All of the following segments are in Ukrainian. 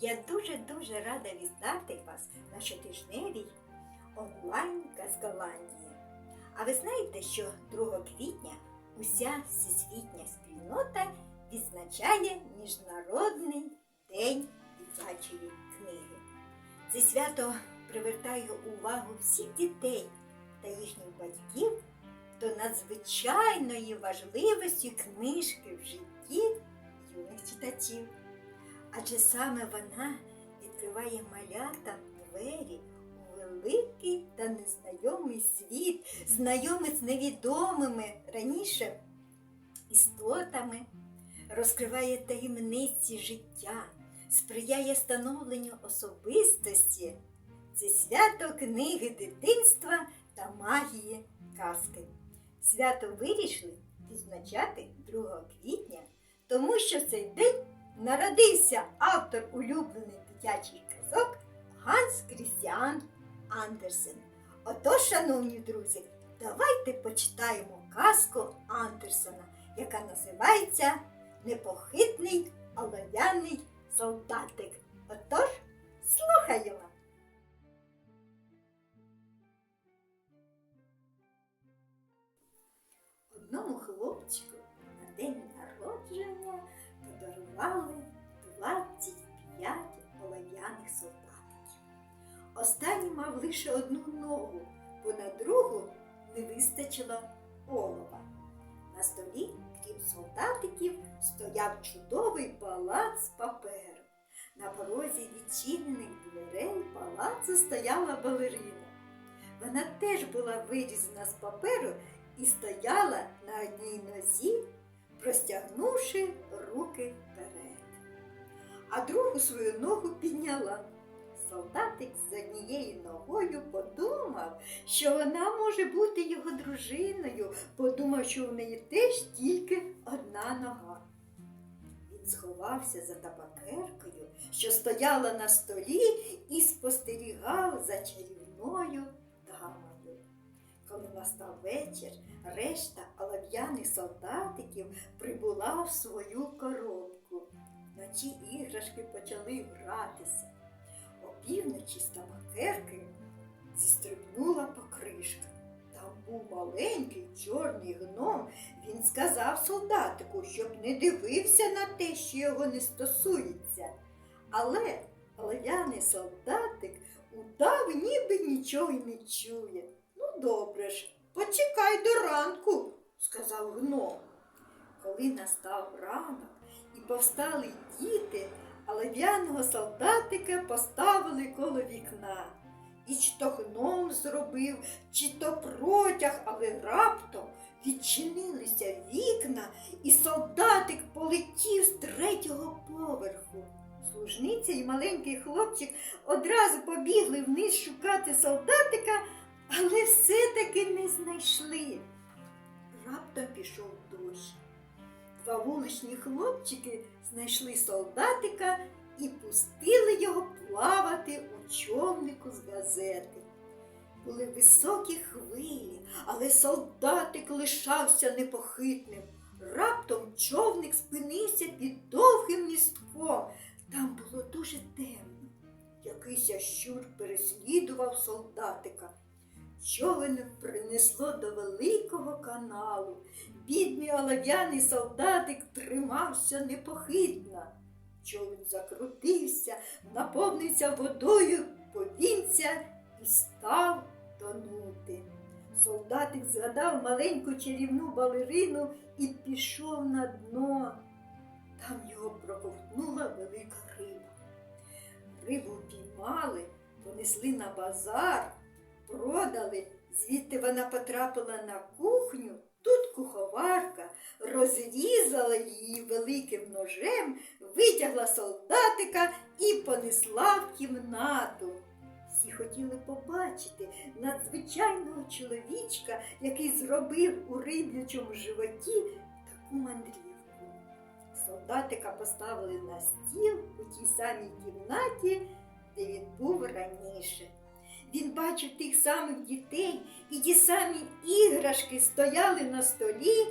Я дуже-дуже рада вітати вас на щотижневій онлайн Казколандії. А ви знаєте, що 2 квітня уся всесвітня спільнота відзначає Міжнародний день дитячої книги. Це свято привертає увагу всіх дітей та їхніх батьків до надзвичайної важливості книжки в житті юних читачів. Адже саме вона відкриває малятам двері у великий та незнайомий світ, знайомий з невідомими раніше істотами, розкриває таємниці життя, сприяє становленню особистості. Це свято книги дитинства та магії казки. Свято вирішили відзначати 2 квітня, тому що цей день народився автор улюблених дитячих казок Ганс Крістіан Андерсен. Отож, шановні друзі, давайте почитаємо казку Андерсена, яка називається Непохитний олов'яний солдатик. Отож, слухаємо! Одному хлопчику подарували 25 олов'яних солдатиків. Останній мав лише одну ногу, бо на другу не вистачило олова. На столі, крім солдатиків, стояв чудовий палац паперу. На порозі відчинених дверей палацу стояла балерина. Вона теж була вирізана з паперу і стояла на одній нозі, простягнувши руки вперед. А другу свою ногу підняла. Солдатик з однією ногою подумав, що вона може бути його дружиною, подумав, що в неї теж тільки одна нога. Він сховався за табакеркою, що стояла на столі, і спостерігав за чарівною дамою. Коли настав вечір, решта олов'яних солдатиків прибула в свою коробку. Вночі іграшки почали гратися. Опівночі з табакерки зістрибнула покришка. Там був маленький чорний гном. Він сказав солдатику, щоб не дивився на те, що його не стосується. Але олов'яний солдатик удав, ніби нічого й не чує. Добре ж, почекай до ранку, сказав гном. Коли настав ранок і повстали діти, олов'яного солдатика поставили коло вікна. І чи то гном зробив, чи то протяг, але раптом відчинилися вікна, і солдатик полетів з третього поверху. Служниця і маленький хлопчик одразу побігли вниз шукати солдатика, але все-таки не знайшли. Раптом пішов дощ. Два вуличні хлопчики знайшли солдатика і пустили його плавати у човнику з газети. Були високі хвилі, але солдатик лишався непохитним. Раптом човник спинився під довгим містком. Там було дуже темно. Якийсь щур переслідував солдатика. Човен принесло до великого каналу. Бідний олов'яний солдатик тримався непохитно. Човен закрутився, наповнився водою, повівся і став тонути. Солдатик згадав маленьку чарівну балерину і пішов на дно. Там його проковтнула велика риба. Рибу піймали, понесли на базар, продали. Звідти вона потрапила на кухню. Тут куховарка розрізала її великим ножем, витягла солдатика і понесла в кімнату. Всі хотіли побачити надзвичайного чоловічка, який зробив у риб'ячому животі таку мандрівку. Солдатика поставили на стіл у тій самій кімнаті, де він був раніше. Він бачив тих самих дітей, і ті самі іграшки стояли на столі,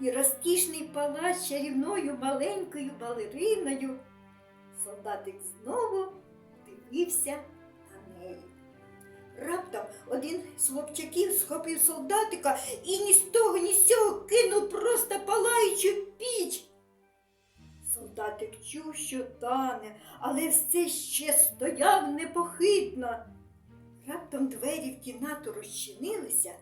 і розкішний палац чарівною маленькою балериною. Солдатик знову дивився на неї. Раптом один з хлопчаків схопив солдатика і ні з того, ні з цього кинув просто палаючу піч. Солдатик чув, що тане, але все ще стояв непохитно. Раптом двері в кімнату розчинилися,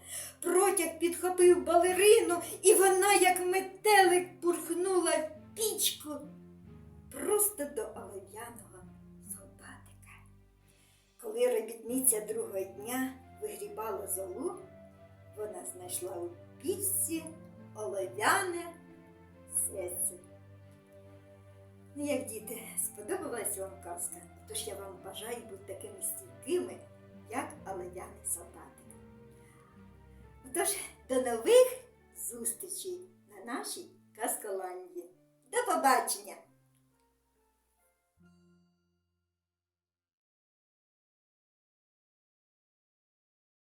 протяг підхопив балерину, і вона, як метелик, пурхнула в пічку просто до олов'яного солдатика. Коли робітниця другого дня вигрібала золу, вона знайшла у пічці олов'яне серце. Ну, як діти, сподобалась вам казка, тож я вам бажаю бути такими стійкими, як олов'яний солдатик. Отож, до нових зустрічей на нашій казколанді. До побачення!